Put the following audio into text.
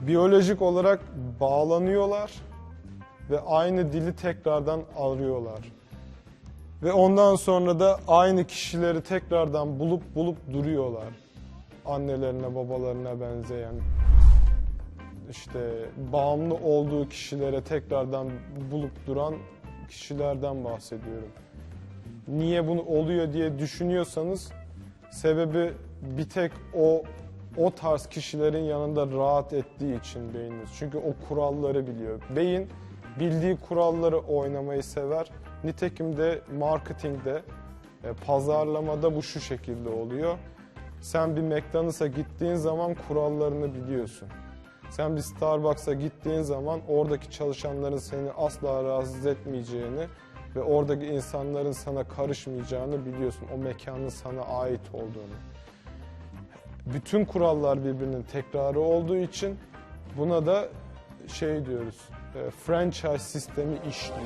biyolojik olarak bağlanıyorlar ve aynı dili tekrardan arıyorlar. Ve ondan sonra da aynı kişileri tekrardan bulup bulup duruyorlar. Annelerine, babalarına benzeyen işte bağımlı olduğu kişilere tekrardan bulup duran kişilerden bahsediyorum. Niye bunu oluyor diye düşünüyorsanız sebebi bir tek o o tarz kişilerin yanında rahat ettiği için beyniniz. Çünkü o kuralları biliyor. Beyin bildiği kuralları oynamayı sever. Nitekim de marketingde, e, pazarlamada bu şu şekilde oluyor. Sen bir McDonald's'a gittiğin zaman kurallarını biliyorsun. Sen bir Starbucks'a gittiğin zaman oradaki çalışanların seni asla rahatsız etmeyeceğini ve oradaki insanların sana karışmayacağını biliyorsun. O mekanın sana ait olduğunu. Bütün kurallar birbirinin tekrarı olduğu için buna da şey diyoruz. e, Franchise sistemi işliyor.